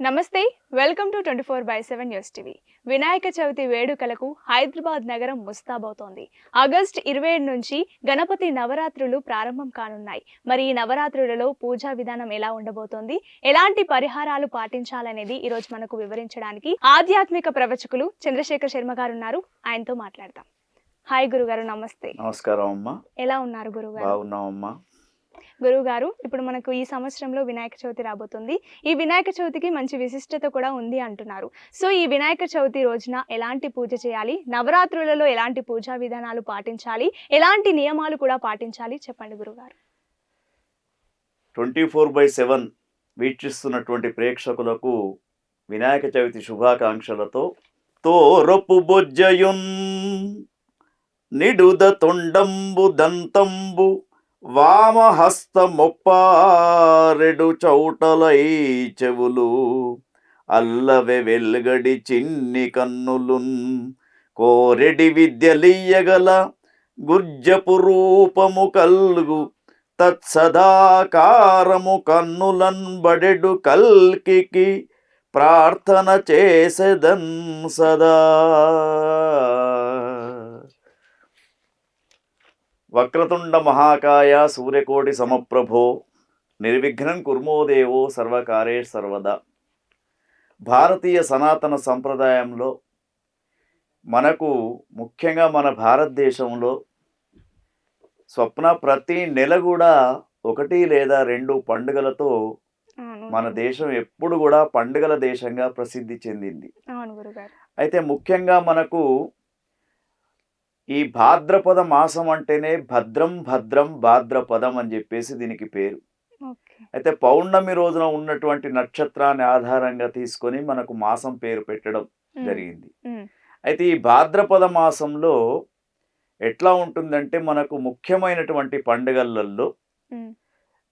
నమస్తే welcome to twenty four by seven news TV. Vinayaka Chavithi వేడుకలకు హైదరాబాద్ నగరం ముస్తాబవుతోంది. August ఇరవై ఏడు నుంచి గణపతి నవరాత్రులు ప్రారంభం కానున్నాయి. మరి ఈ నవరాత్రులలో పూజా విధానం ఎలా ఉండబోతోంది? ఎలాంటి పరిహారాలు పాటించాలనేది ఈ రోజు మనకు వివరించడానికి ఆధ్యాత్మిక ప్రవచకులు చంద్రశేఖర్ శర్మ గారు ఉన్నారు. ఆయనతో మాట్లాడతాం హాయ్ గురుగారు నమస్తే. నమస్కారం అమ్మా. ఎలా ఉన్నారు గురుగారు? గురువు గారు ఇప్పుడు మనకు ఈ సంవత్సరంలో వినాయక చవితి రాబోతుంది. ఈ వినాయక చవితికి మంచి విశిష్టత కూడా ఉంది అంటున్నారు. సో ఈ వినాయక చవితి రోజున ఎలాంటి పూజ చేయాలి? నవరాత్రులలో ఎలాంటి పూజా విధానాలు పాటించాలి? ఎలాంటి నియమాలు కూడా పాటించాలి? చెప్పండి గురుగారు ట్వంటీ ఫోర్ బై సెవెన్ వీక్షిస్తున్నటువంటి ప్రేక్షకులకు వినాయక చవితి శుభాకాంక్షలతో తోరపు బొజ్జయున్ నిడుద తొండంబు దంతంబు వామహస్తమొప్పారెడు చౌటలై చెవులు అల్లవె వెల్గడి చిన్ని కన్నులున్ కోరెడి విద్యలియ్యగల గుర్జపు రూపము కల్గు తత్సదాకారము కన్నులన్ బడెడు కల్కికి ప్రార్థన చేసెదన్ సదా. వక్రతుండ మహాకాయ సూర్యకోటి సమప్రభో నిర్విఘ్నం కుర్మోదేవో సర్వకారే సర్వదా. భారతీయ సనాతన సంప్రదాయంలో మనకు ముఖ్యంగా మన భారతదేశంలో స్వప్న ప్రతి నెల కూడా ఒకటి లేదా రెండు పండుగలతో మన దేశం ఎప్పుడు కూడా పండుగల దేశంగా ప్రసిద్ధి చెందింది. అయితే ముఖ్యంగా మనకు ఈ భాద్రపద మాసం అంటేనే భద్రం భద్రం భాద్రపదం అని చెప్పేసి దీనికి పేరు. అయితే పౌర్ణమి రోజున ఉన్నటువంటి నక్షత్రాన్ని ఆధారంగా తీసుకొని మనకు మాసం పేరు పెట్టడం జరిగింది. అయితే ఈ భాద్రపద మాసంలో ఎట్లా ఉంటుందంటే మనకు ముఖ్యమైనటువంటి పండుగలలో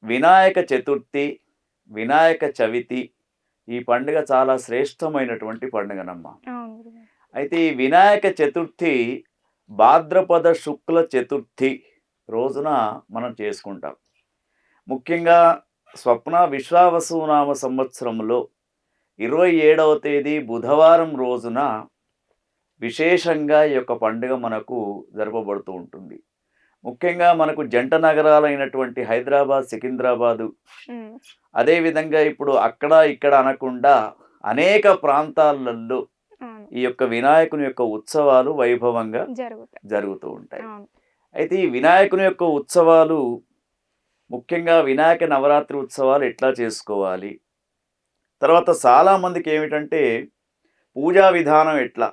వినాయక చతుర్థి వినాయక చవితి ఈ పండుగ చాలా శ్రేష్టమైనటువంటి పండుగనమ్మ. అయితే ఈ వినాయక చతుర్థి భాద్రపద శుక్ల చతుర్థి రోజున మనం చేసుకుంటాం. ముఖ్యంగా స్వప్న విశ్వావసునామ సంవత్సరంలో ఇరవై ఏడవ తేదీ బుధవారం రోజున విశేషంగా ఈ యొక్క పండుగ మనకు జరపబడుతూ ఉంటుంది. ముఖ్యంగా మనకు జంట నగరాలైనటువంటి హైదరాబాద్ సికింద్రాబాదు అదేవిధంగా ఇప్పుడు అక్కడ ఇక్కడ అనకుండా అనేక ప్రాంతాలలో ఈ యొక్క వినాయకుని యొక్క ఉత్సవాలు వైభవంగా జరుగుతూ ఉంటాయి. అయితే ఈ వినాయకుని యొక్క ఉత్సవాలు ముఖ్యంగా వినాయక నవరాత్రి ఉత్సవాలు ఎట్లా చేసుకోవాలి? తర్వాత చాలా మందికి ఏమిటంటే పూజా విధానం ఎట్లా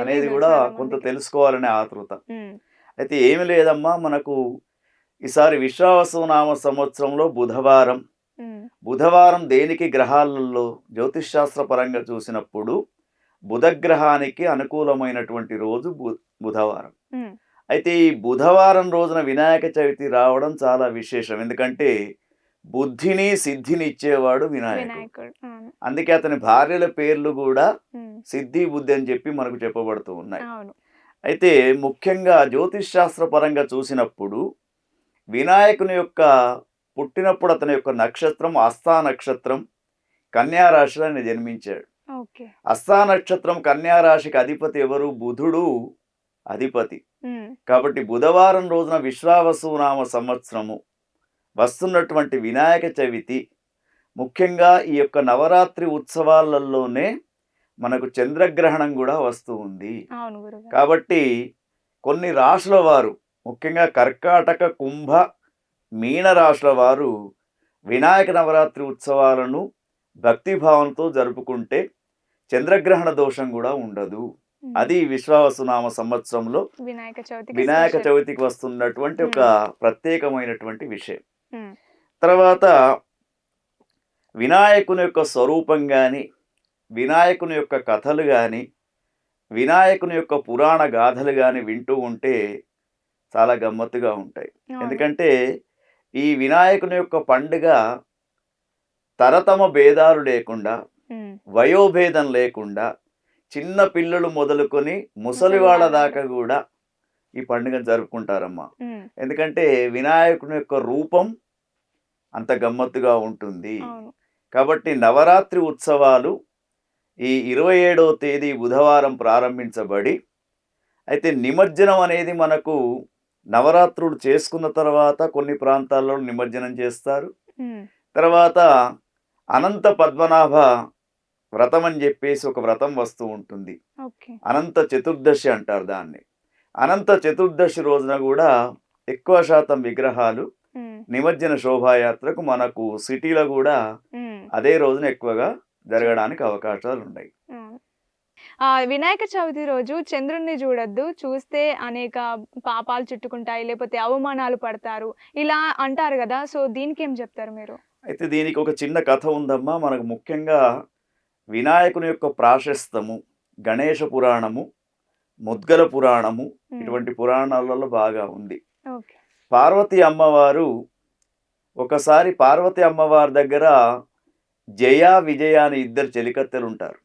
అనేది కూడా కొంత. తెలుసుకోవాలనే ఆతృత. అయితే ఏమి లేదమ్మా మనకు ఈసారి విశ్వావసునామ సంవత్సరంలో బుధవారం. బుధవారం దేనికి గ్రహాలలో జ్యోతిష్ శాస్త్ర పరంగా చూసినప్పుడు బుధగ్రహానికి అనుకూలమైనటువంటి రోజు బుధవారం. అయితే ఈ బుధవారం రోజున వినాయక చవితి రావడం చాలా విశేషం. ఎందుకంటే బుద్ధిని సిద్ధిని ఇచ్చేవాడు వినాయకుడు. అందుకే అతని భార్యల పేర్లు కూడా సిద్ధి బుద్ధి అని చెప్పి మనకు చెప్పబడుతూ ఉన్నాయి. అయితే ముఖ్యంగా జ్యోతిష్ శాస్త్ర పరంగా చూసినప్పుడు వినాయకుని యొక్క పుట్టినప్పుడు అతని యొక్క నక్షత్రం అస్థా నక్షత్రం కన్యా రాశిలో ఆయన జన్మించాడు. అస్థా నక్షత్రం కన్యా రాశికి అధిపతి ఎవరు? బుధుడు అధిపతి. కాబట్టి బుధవారం రోజున విశ్వావసునామ సంవత్సరము. వస్తున్నటువంటి వినాయక చవితి. ముఖ్యంగా ఈ యొక్క నవరాత్రి ఉత్సవాలలోనే మనకు చంద్రగ్రహణం కూడా వస్తూ ఉంది. కాబట్టి కొన్ని రాశుల వారు ముఖ్యంగా కర్కాటక కుంభ మీన రాశుల వారు వినాయక నవరాత్రి ఉత్సవాలను భక్తిభావంతో జరుపుకుంటే చంద్రగ్రహణ దోషం కూడా ఉండదు. అది విశ్వావసునామ సంవత్సరంలో వినాయక చవితికి వినాయక. చవితికి వస్తున్నటువంటి ఒక ప్రత్యేకమైనటువంటి విషయం. తర్వాత వినాయకుని యొక్క స్వరూపం కానీ వినాయకుని యొక్క కథలు కానీ వినాయకుని యొక్క పురాణ గాథలు కానీ వింటూ ఉంటే చాలా గమ్మత్తుగా ఉంటాయి. ఎందుకంటే ఈ వినాయకుని యొక్క పండుగ తరతమ భేదాలు లేకుండా వయోభేదం లేకుండా చిన్న పిల్లలు మొదలుకొని ముసలి వాళ్ళ దాకా కూడా ఈ పండుగను జరుపుకుంటారమ్మా. ఎందుకంటే వినాయకుని యొక్క రూపం అంత గమ్మత్తుగా ఉంటుంది. కాబట్టి నవరాత్రి ఉత్సవాలు ఈ ఇరవై ఏడవ తేదీ బుధవారం ప్రారంభించబడి అయితే నిమజ్జనం అనేది మనకు నవరాత్రులు చేసుకున్న తర్వాత కొన్ని ప్రాంతాల్లో నిమజ్జనం చేస్తారు. తర్వాత అనంత పద్మనాభ వ్రతం అని చెప్పేసి ఒక వ్రతం వస్తూ ఉంటుంది. అనంత చతుర్దశి అంటారు దాన్ని. అనంత చతుర్దశి రోజున కూడా ఎక్కువ శాతం విగ్రహాలు నిమజ్జన శోభాయాత్రకు మనకు సిటీలో కూడా అదే రోజున ఎక్కువగా జరగడానికి అవకాశాలు ఉన్నాయి. వినాయక చవితి రోజు చంద్రుణ్ణి చూడొద్దు. చూస్తే అనేక పాపాలు చుట్టుకుంటాయి లేకపోతే అవమానాలు పడతారు. ఇలా అంటారు కదా. సో దీనికి ఏం చెప్తారు మీరు? అయితే దీనికి ఒక చిన్న కథ ఉందమ్మా. మనకు ముఖ్యంగా వినాయకుని యొక్క ప్రాశస్తము గణేష పురాణము ముద్గల పురాణము ఇటువంటి పురాణాలలో బాగా ఉంది. పార్వతి అమ్మవారు ఒకసారి పార్వతి అమ్మవారి దగ్గర జయ విజయ అని ఇద్దరు చెలికత్తెలు ఉంటారు.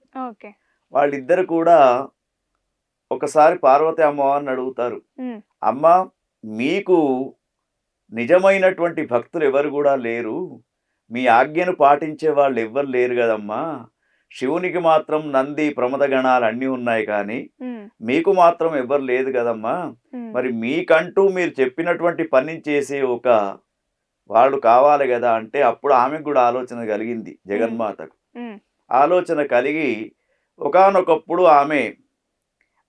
వాళ్ళిద్దరు కూడా ఒకసారి పార్వతి అమ్మవారిని అడుగుతారు అమ్మ మీకు నిజమైనటువంటి భక్తులు ఎవరు కూడా లేరు. మీ ఆజ్ఞను పాటించే వాళ్ళు ఎవ్వరు లేరు కదమ్మా. శివునికి మాత్రం నంది ప్రమద గణాలు అన్నీ ఉన్నాయి కానీ మీకు మాత్రం ఎవరు లేదు కదమ్మా. మరి మీకంటూ మీరు చెప్పినటువంటి పని చేసే ఒక వాళ్ళు కావాలి కదా అంటే అప్పుడు ఆమెకు కూడా ఆలోచన కలిగింది జగన్మాతకు. ఆలోచన కలిగి ఒకానొకప్పుడు ఆమె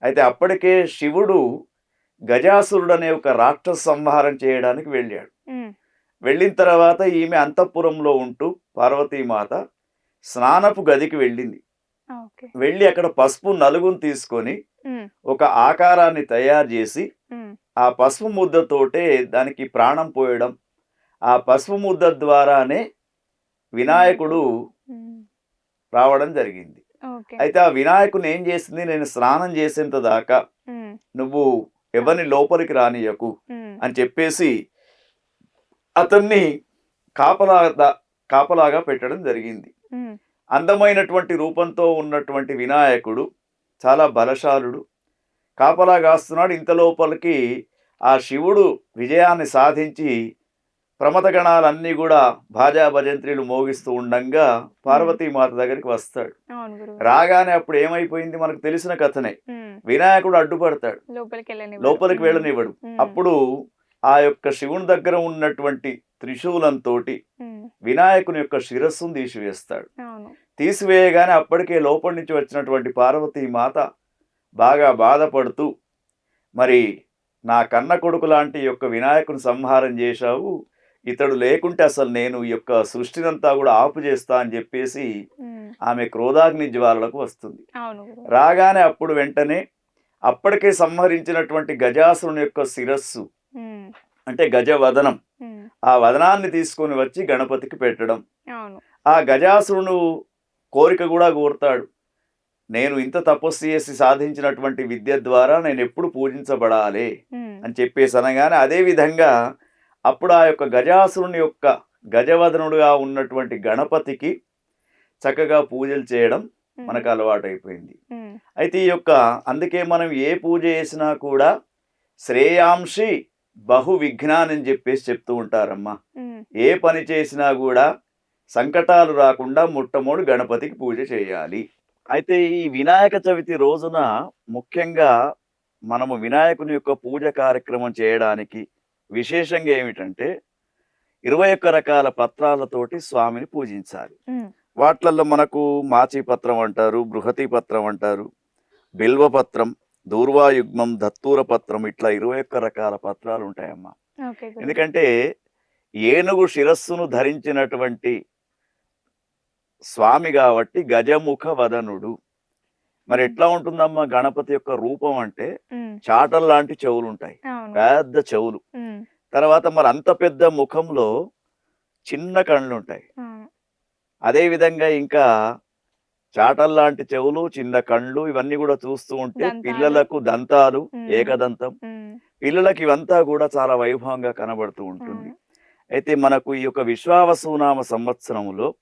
అయితే అప్పటికే శివుడు గజాసురుడు అనే ఒక రాక్షస సంహారం చేయడానికి వెళ్ళాడు. వెళ్ళిన తర్వాత ఈమె అంతఃపురంలో ఉంటూ పార్వతీమాత స్నానపు గదికి వెళ్ళింది. వెళ్ళి అక్కడ పసుపు నలుగును తీసుకొని ఒక ఆకారాన్ని తయారు చేసి ఆ పసుపు ముద్దతోటే దానికి ప్రాణం పోయడం ఆ పసుపు ముద్ద ద్వారానే వినాయకుడు రావడం జరిగింది. అయితే ఆ వినాయకుని ఏం చేసింది? నేను స్నానం చేసేంత దాకా నువ్వు ఎవరిని లోపలికి రానియకు అని చెప్పేసి అతన్ని కాపలా కాపలాగా పెట్టడం జరిగింది. అందమైనటువంటి రూపంతో ఉన్నటువంటి వినాయకుడు చాలా బలశాలుడు. కాపలా కాస్తున్నాడు. ఇంత లోపలికి ఆ శివుడు విజయాన్ని సాధించి ప్రమథగణాలన్నీ కూడా భాజా భజంత్రీలు మోగిస్తూ ఉండంగా పార్వతీమాత దగ్గరికి వస్తాడు. రాగానే అప్పుడు ఏమైపోయింది? మనకు తెలిసిన కథనే. వినాయకుడు అడ్డుపడతాడు. లోపలికి వెళ్ళనివ్వడు. అప్పుడు ఆ యొక్క శివుని దగ్గర ఉన్నటువంటి త్రిశూలంతో వినాయకుని యొక్క శిరస్సును తీసివేస్తాడు. తీసివేయగానే అప్పటికే లోపలి నుంచి వచ్చినటువంటి పార్వతీ మాత బాగా బాధపడుతూ మరి నా కన్న కొడుకు లాంటి యొక్క వినాయకుని సంహారం చేశావు? ఇతడు లేకుంటే అసలు నేను ఈ యొక్క సృష్టినంతా కూడా ఆపు చేస్తా అని చెప్పేసి ఆమె క్రోధాగ్ని జ్వాలలకు వస్తుంది. రాగానే అప్పుడు వెంటనే అప్పటికే సంహరించినటువంటి గజాసురుని యొక్క శిరస్సు అంటే గజవదనం. ఉమ్, ఆ వదనాన్ని తీసుకొని వచ్చి గణపతికి పెట్టడం. ఆ గజాసురుడు కోరిక కూడా కోరుతాడు. నేను ఇంత తపస్సు చేసి సాధించినటువంటి విద్య ద్వారా నేను ఎప్పుడు పూజించబడాలి అని చెప్పేసి అనగానే అదే విధంగా అప్పుడు ఆ యొక్క గజాసురుని యొక్క గజవదనుడుగా ఉన్నటువంటి గణపతికి చక్కగా పూజలు చేయడం మనకు అలవాటైపోయింది. అయితే ఈ యొక్క అందుకే మనం ఏ పూజ చేసినా కూడా శ్రేయాంశి బహు విఘ్నాన్ని అని చెప్పేసి చెప్తూ ఉంటారమ్మా. ఏ పని చేసినా కూడా సంకటాలు రాకుండా మొట్టమొదటి గణపతికి పూజ చేయాలి. అయితే ఈ వినాయక చవితి రోజున ముఖ్యంగా మనము వినాయకుని యొక్క పూజ కార్యక్రమం చేయడానికి విశేషంగా ఏమిటంటే ఇరవై ఒక్క రకాల పత్రాలతోటి స్వామిని పూజించాలి. వాట్లల్లో మనకు మాచి పత్రం అంటారు బృహతి పత్రం అంటారు బిల్వపత్రం దూర్వాయుగ్మం దత్తూర పత్రం ఇట్లా ఇరవై ఒక్క రకాల పత్రాలు ఉంటాయమ్మా. ఎందుకంటే ఏనుగు శిరస్సును ధరించినటువంటి స్వామి కాబట్టి గజముఖ వదనుడు. మరి ఎట్లా ఉంటుందమ్మా గణపతి యొక్క రూపం అంటే చాటల్ లాంటి చెవులు ఉంటాయి పెద్ద చెవులు. తర్వాత మరి అంత పెద్ద ముఖంలో చిన్న కళ్ళు ఉంటాయి అవును. అదే విధంగా ఇంకా చాటల్ లాంటి చెవులు చిన్న కళ్ళు ఇవన్నీ కూడా చూస్తూ ఉంటే. పిల్లలకు దంతాలు. ఏకదంతం. పిల్లలకి ఇవంతా కూడా చాలా వైభవంగా కనబడుతూ ఉంటుంది. అయితే మనకు ఈ యొక్క విశ్వావసునామ సంవత్సరములో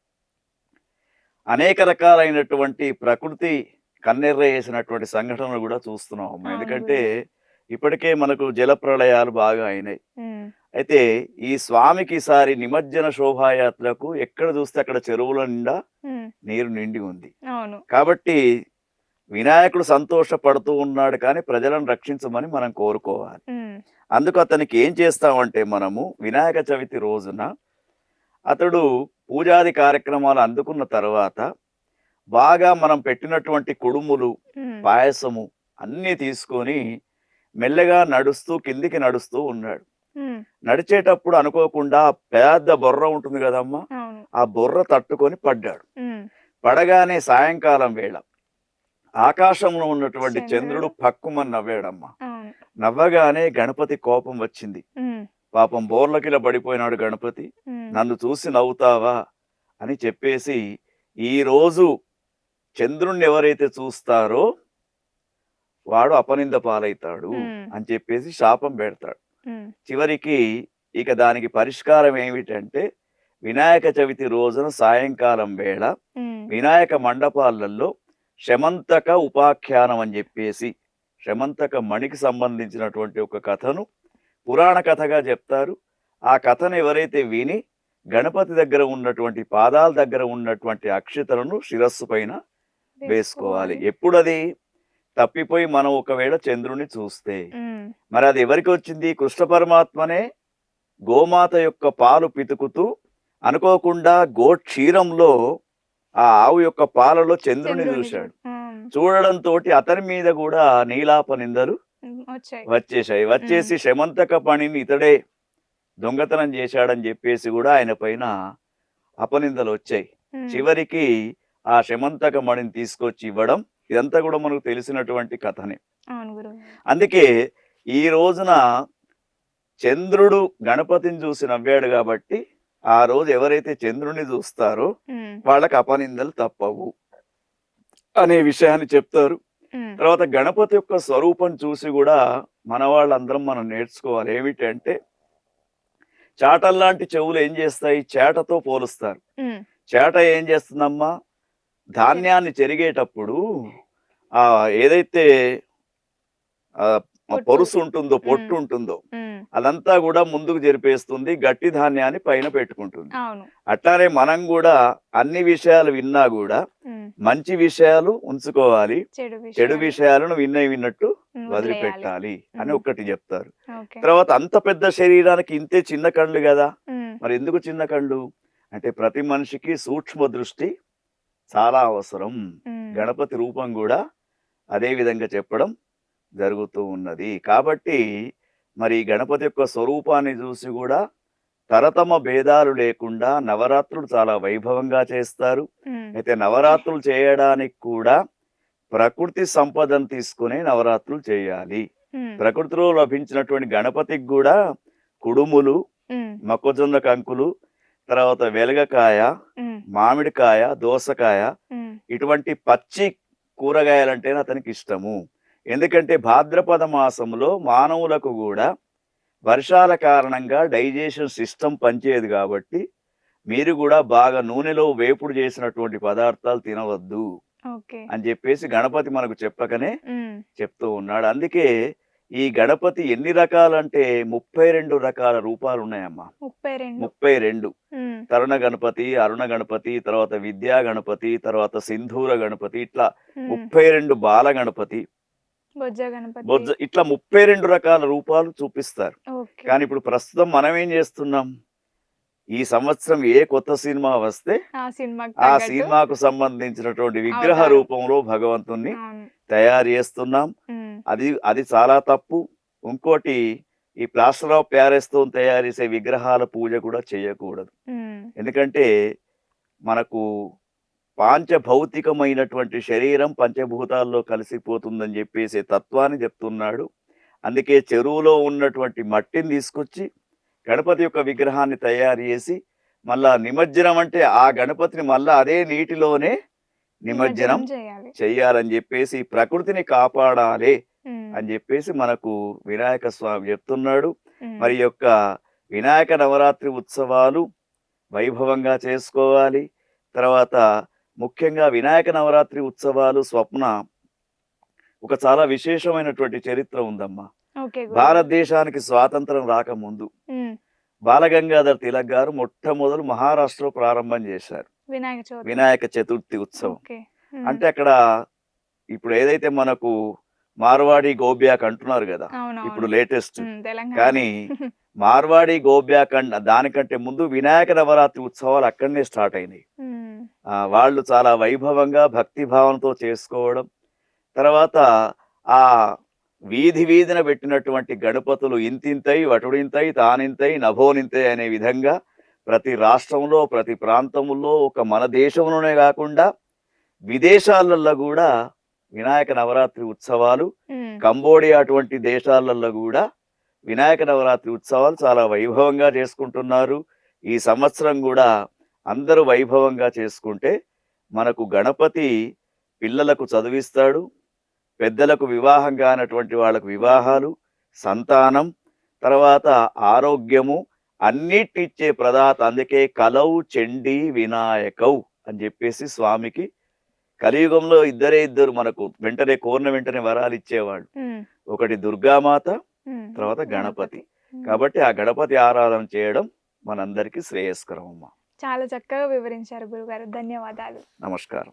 అనేక రకాలైనటువంటి ప్రకృతి కన్నెర్ర చేసినటువంటి సంఘటనలు కూడా చూస్తున్నాం ఎందుకంటే ఇప్పటికే మనకు జల ప్రళయాలు బాగా అయినాయి. అయితే ఈ స్వామికి ఈసారి నిమజ్జన శోభాయాత్రకు ఎక్కడ చూస్తే అక్కడ చెరువుల నిండా నీరు నిండి ఉంది. కాబట్టి వినాయకుడు సంతోషపడుతూ ఉన్నాడు కానీ ప్రజలను రక్షించమని మనం కోరుకోవాలి. అందుకు అతనికి ఏం చేస్తామంటే మనము వినాయక చవితి రోజున అతడు పూజాది కార్యక్రమాలు అందుకున్న తర్వాత బాగా మనం పెట్టినటువంటి కుడుములు పాయసము అన్నీ తీసుకొని మెల్లగా నడుస్తూ కిందికి నడుస్తూ ఉన్నాడు. నడిచేటప్పుడు అనుకోకుండా పెద్ద బొర్ర ఉంటుంది కదమ్మా? ఆ బొర్ర తట్టుకొని పడ్డాడు. పడగానే సాయంకాలం వేళ. ఆకాశంలో ఉన్నటువంటి చంద్రుడు? పక్కుమని నవ్వాడమ్మా. నవ్వగానే గణపతి కోపం వచ్చింది. పాపం బోర్లకిలా పడిపోయినాడు గణపతి. నన్ను చూసి నవ్వుతావా? అని చెప్పేసి ఈ రోజు చంద్రుణ్ణి ఎవరైతే చూస్తారో వాడు అపనింద పాలైతాడు. అని చెప్పేసి శాపం పెడతాడు. చివరికి ఇక దానికి పరిష్కారం ఏమిటంటే వినాయక చవితి రోజున సాయంకాలం వేళ వినాయక మండపాలలో శమంతక ఉపాఖ్యానం అని చెప్పేసి శమంతక మణికి సంబంధించినటువంటి ఒక కథను పురాణ కథగా చెప్తారు. ఆ కథను ఎవరైతే విని గణపతి దగ్గర ఉన్నటువంటి పాదాల దగ్గర ఉన్నటువంటి అక్షతలను శిరస్సు పైన వేసుకోవాలి. ఎప్పుడు అది తప్పిపోయి మనం ఒకవేళ చంద్రుని చూస్తే మరి అది ఎవరికి వచ్చింది కృష్ణ పరమాత్మనే గోమాత యొక్క పాలు పితుకుతూ అనుకోకుండా గో క్షీరంలో ఆ ఆవు యొక్క పాలలో చంద్రుని చూశాడు. చూడడంతో అతని మీద కూడా నీలాప నిందలు వచ్చేసాయి వచ్చేసి శమంతక పనిని ఇతడే దొంగతనం చేశాడని చెప్పేసి కూడా ఆయన పైన అపనిందలు వచ్చాయి. చివరికి ఆ శమంతక మణిని తీసుకొచ్చి ఇవ్వడం ఇదంతా కూడా మనకు తెలిసినటువంటి కథనే. అందుకే ఈ రోజున చంద్రుడు గణపతిని చూసి నవ్వాడు కాబట్టి ఆ రోజు ఎవరైతే చంద్రుని చూస్తారో వాళ్ళకి అపనిందలు తప్పవు అనే విషయాన్ని చెప్తారు. తర్వాత గణపతి యొక్క స్వరూపం చూసి కూడా మన వాళ్ళందరం మనం నేర్చుకోవాలి. ఏమిటంటే చాటల్లాంటి చెవులు ఏం చేస్తాయి? చేటతో పోలుస్తారు. చేట ఏం చేస్తుందమ్మా? ధాన్యాన్ని చెరిగేటప్పుడు ఆ ఏదైతే. పొరుసు ఉంటుందో. పొట్టు. ఉంటుందో అదంతా కూడా ముందుకు జరిపేస్తుంది గట్టి ధాన్యాన్ని పైన పెట్టుకుంటుంది. అట్లానే మనం కూడా అన్ని విషయాలు విన్నా కూడా మంచి విషయాలు ఉంచుకోవాలి. చెడు చెడు విషయాలు, విషయాలను విన్న విన్నట్టు వదిలిపెట్టాలి అని. ఒకటి చెప్తారు. తర్వాత అంత పెద్ద శరీరానికి ఇంతే చిన్న కళ్ళు కదా? మరి ఎందుకు చిన్న కళ్ళు? అంటే ప్రతి మనిషికి సూక్ష్మ దృష్టి చాలా అవసరం. గణపతి రూపం కూడా అదే విధంగా చెప్పడం జరుగుతూ ఉన్నది. కాబట్టి మరి గణపతి యొక్క స్వరూపాన్ని చూసి కూడా తరతమ భేదాలు లేకుండా నవరాత్రులు చాలా వైభవంగా చేస్తారు. అయితే నవరాత్రులు చేయడానికి కూడా ప్రకృతి సంపదను తీసుకునే నవరాత్రులు చేయాలి. ప్రకృతిలో లభించినటువంటి గణపతికి కూడా కుడుములు మొక్కజొన్న కంకులు తర్వాత వెలగకాయ మామిడికాయ దోసకాయ ఇటువంటి పచ్చి కూరగాయలంటేనే అతనికి ఇష్టము. ఎందుకంటే భాద్రపద మాసంలో మానవులకు కూడా వర్షాల కారణంగా డైజెషన్ సిస్టమ్ పనిచేయదు కాబట్టి మీరు కూడా బాగా నూనెలో వేపుడు చేసినటువంటి పదార్థాలు తినవద్దు అని చెప్పేసి గణపతి మనకు చెప్పకనే చెప్తూ ఉన్నాడు. అందుకే ఈ గణపతి ఎన్ని రకాలంటే ముప్పై రెండు రకాల రూపాలు ఉన్నాయమ్మా ముప్పై రెండు. తరుణ గణపతి అరుణ గణపతి తర్వాత విద్యా గణపతి తర్వాత సింధూర గణపతి ఇట్లా ముప్పై రెండు బాల గణపతి. బొజ్జ ఇట్లా ముప్పై రెండు రకాల రూపాలు చూపిస్తారు. కానీ ఇప్పుడు ప్రస్తుతం మనం ఏం చేస్తున్నాం? ఈ సంవత్సరం ఏ కొత్త సినిమా వస్తే ఆ సినిమాకి సంబంధించినటువంటి విగ్రహ. రూపంలో భగవంతుణ్ణి తయారు చేస్తున్నాం. అది అది చాలా తప్పు. ఇంకోటి ఈ ప్లాస్టర్ ఆఫ్ ప్యారిస్తో తయారు చేసే విగ్రహాల పూజ కూడా చేయకూడదు. ఎందుకంటే మనకు పాంచభౌతికమైనటువంటి శరీరం పంచభూతాల్లో కలిసిపోతుందని చెప్పేసి తత్వాన్ని చెప్తున్నాడు. అందుకే చెరువులో ఉన్నటువంటి మట్టిని తీసుకొచ్చి గణపతి యొక్క విగ్రహాన్ని తయారు చేసి మళ్ళా నిమజ్జనం అంటే ఆ గణపతిని మళ్ళా అదే నీటిలోనే నిమజ్జనం చెయ్యాలని చెప్పేసి ప్రకృతిని కాపాడాలి అని చెప్పేసి మనకు వినాయక స్వామి చెప్తున్నాడు. మరి యొక్క వినాయక నవరాత్రి ఉత్సవాలు వైభవంగా చేసుకోవాలి. తర్వాత ముఖ్యంగా వినాయక నవరాత్రి ఉత్సవాలు స్వప్న ఒక చాలా విశేషమైనటువంటి చరిత్ర ఉందమ్మా. భారతదేశానికి స్వాతంత్రం రాకముందు బాలగంగాధర్ తిలక్ గారు మొట్టమొదలు మహారాష్ట్రలో ప్రారంభం చేశారు. వినాయక చతుర్థి ఉత్సవం. అంటే అక్కడ ఇప్పుడు ఏదైతే మనకు మార్వాడి గోబ్యాక్ అంటున్నారు కదా ఇప్పుడు లేటెస్ట్. కానీ మార్వాడి గోబ్యాక్ అండ్ దానికంటే ముందు వినాయక నవరాత్రి ఉత్సవాలు అక్కడనే స్టార్ట్ అయినాయి. వాళ్ళు చాలా వైభవంగా భక్తి భావంతో చేసుకోవడం తర్వాత ఆ వీధి వీధిన పెట్టినటువంటి గణపతులు ఇంతింతై వటుడింతై తానింతై నభోనింతై అనే విధంగా ప్రతి రాష్ట్రంలో ప్రతి ప్రాంతంలో ఒక మన దేశంలోనే కాకుండా విదేశాలలో కూడా వినాయక నవరాత్రి ఉత్సవాలు కంబోడియా అటువంటి దేశాలలో కూడా వినాయక నవరాత్రి ఉత్సవాలు చాలా వైభవంగా చేసుకుంటున్నారు. ఈ సంవత్సరం కూడా అందరూ వైభవంగా చేసుకుంటే మనకు గణపతి పిల్లలకు చదివిస్తాడు పెద్దలకు వివాహం కానటువంటి వాళ్ళకు వివాహాలు సంతానం తర్వాత ఆరోగ్యము అన్నిటిచ్చే ప్రదాత అందుకే కలవు చెండి వినాయకౌ అని చెప్పేసి స్వామికి కలియుగంలో ఇద్దరే ఇద్దరు మనకు వెంటనే కోరిన వెంటనే వరాలు ఇచ్చేవాళ్ళు. ఒకటి దుర్గామాత తర్వాత గణపతి. కాబట్టి ఆ గణపతి ఆరాధన చేయడం మనందరికీ శ్రేయస్కరం అమ్మా చాలా చక్కగా వివరించారు గురుగారు. ధన్యవాదాలు. నమస్కారం.